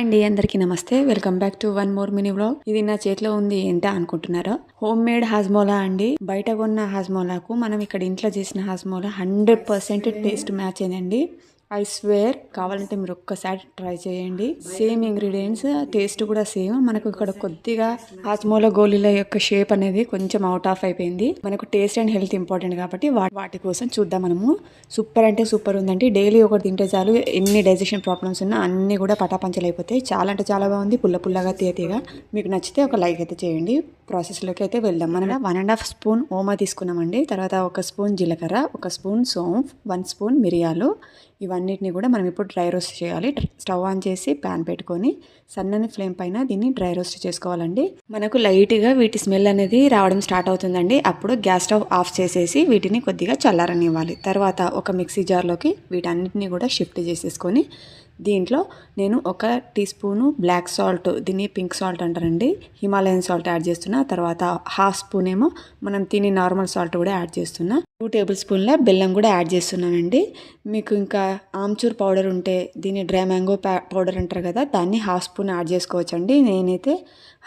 అండి అందరికీ నమస్తే. Welcome back to one more mini vlog ఇది నా చేతిలో ఉంది ఏంటా అనుకుంటున్నారా? హోమ్ మేడ్ హాజ్మోలా అండి. బయట కొన్న హాజ్మోలాకు మనం ఇక్కడ ఇంట్లో చేసిన Hajmola hundred percent taste match అయిందండి ఐ స్వేర్ కావాలంటే మీరు ఒక్కసారి ట్రై చేయండి. సేమ్ ఇంగ్రీడియంట్స్ టేస్ట్ కూడా సేమ్ మనకు ఇక్కడ కొద్దిగా హాజ్మోలా గోళీల యొక్క షేప్ అనేది కొంచెం అవుట్ ఆఫ్ అయిపోయింది. మనకు టేస్ట్ అండ్ హెల్త్ ఇంపార్టెంట్ కాబట్టి వాటి కోసం చూద్దాం మనము. సూపర్ అంటే సూపర్ ఉందండి. డైలీ ఒకటి తింటే చాలు ఎన్ని డైజెషన్ ప్రాబ్లమ్స్ ఉన్నా అన్ని కూడా పటాపంచలు అయిపోతాయి. చాలా అంటే చాలా బాగుంది. పుల్ల పుల్లగా తీయతీగా మీకు నచ్చితే ఒక లైక్ అయితే చేయండి. ప్రాసెస్లోకి అయితే వెళ్దాం. మనం వన్ అండ్ హాఫ్ స్పూన్ ఓమా తీసుకున్నామండి. తర్వాత ఒక స్పూన్ జీలకర్ర ఒక స్పూన్ సోంఫ్ వన్ స్పూన్ మిరియాలు. ఇవన్నీ ఇవన్నిటిని కూడా మనం ఇప్పుడు డ్రై రోస్ట్ చేయాలి. స్టవ్ ఆన్ చేసి ప్యాన్ పెట్టుకొని సన్నని ఫ్లేమ్ పైన దీన్ని డ్రై రోస్ట్ చేసుకోవాలండి. మనకు లైట్గా వీటి స్మెల్ అనేది రావడం స్టార్ట్ అవుతుందండి. అప్పుడు గ్యాస్ స్టవ్ ఆఫ్ చేసేసి వీటిని కొద్దిగా చల్లారనివ్వాలి. తర్వాత ఒక మిక్సీ జార్లోకి వీటన్నిటిని కూడా షిఫ్ట్ చేసేసుకొని దీంట్లో నేను ఒక టీ స్పూను బ్లాక్ సాల్ట్ దీన్ని పింక్ సాల్ట్ అంటారండి. హిమాలయన్ సాల్ట్ యాడ్ చేస్తున్నా తర్వాత హాఫ్ స్పూన్ ఏమో మనం తిని నార్మల్ సాల్ట్ కూడా యాడ్ చేస్తున్నా. టూ టేబుల్ స్పూన్ల బెల్లం కూడా యాడ్ చేస్తున్నానండి. మీకు ఇంకా ఆమ్చూర్ పౌడర్ ఉంటే దీన్ని డ్రై మ్యాంగో పౌడర్ అంటారు కదా దాన్ని హాఫ్ స్పూన్ యాడ్ చేసుకోవచ్చండి. నేనైతే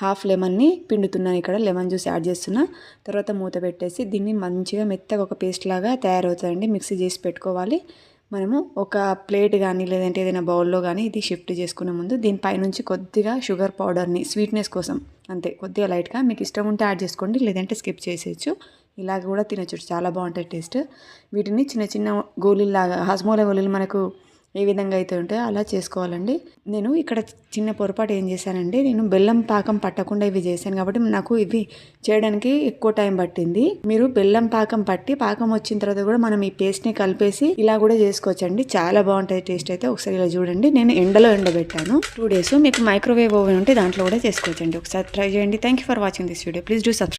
హాఫ్ లెమన్ని పిండుతున్నాను ఇక్కడ లెమన్ జ్యూస్ యాడ్ చేస్తున్నా. తర్వాత మూత పెట్టేసి దీన్ని మంచిగా మెత్తగా ఒక పేస్ట్ లాగా తయారవుతుందండి మిక్సీ చేసి పెట్టుకోవాలి. మనము ఒక ప్లేట్ కానీ లేదంటే ఏదైనా బౌల్లో కానీ ఇది షిఫ్ట్ చేసుకునే ముందు దీనిపైనుంచి కొద్దిగా షుగర్ పౌడర్ని స్వీట్నెస్ కోసం అంతే కొద్దిగా లైట్గా మీకు ఇష్టం ఉంటే యాడ్ చేసుకోండి లేదంటే స్కిప్ చేసేయచ్చు. ఇలాగ కూడా తినచ్చు చాలా బాగుంటుంది టేస్ట్. వీటిని చిన్న చిన్న గోళీలాగా హస్మోల గోళీలు మనకు ఏ విధంగా అయితే ఉంటాయో అలా చేసుకోవాలండి. నేను ఇక్కడ చిన్న పొరపాటు ఏం చేశానండి నేను బెల్లం పాకం పట్టకుండా ఇవి చేశాను కాబట్టి నాకు ఇవి చేయడానికి ఎక్కువ టైం పట్టింది. మీరు బెల్లం పాకం పట్టి పాకం వచ్చిన తర్వాత కూడా మనం ఈ పేస్ట్ని కలిపేసి ఇలా కూడా చేసుకోవచ్చండి. చాలా బాగుంటుంది టేస్ట్ అయితే. ఒకసారి ఇలా చూడండి. నేను ఎండలో ఎండబెట్టాను. టూ డేస్ మీకు మైక్రోవేవ్ ఓవెన్ ఉంటే దాంట్లో కూడా చేసుకోవచ్చండి. ఒకసారి ట్రై చేయండి. Thank you for watching this video please do subscribe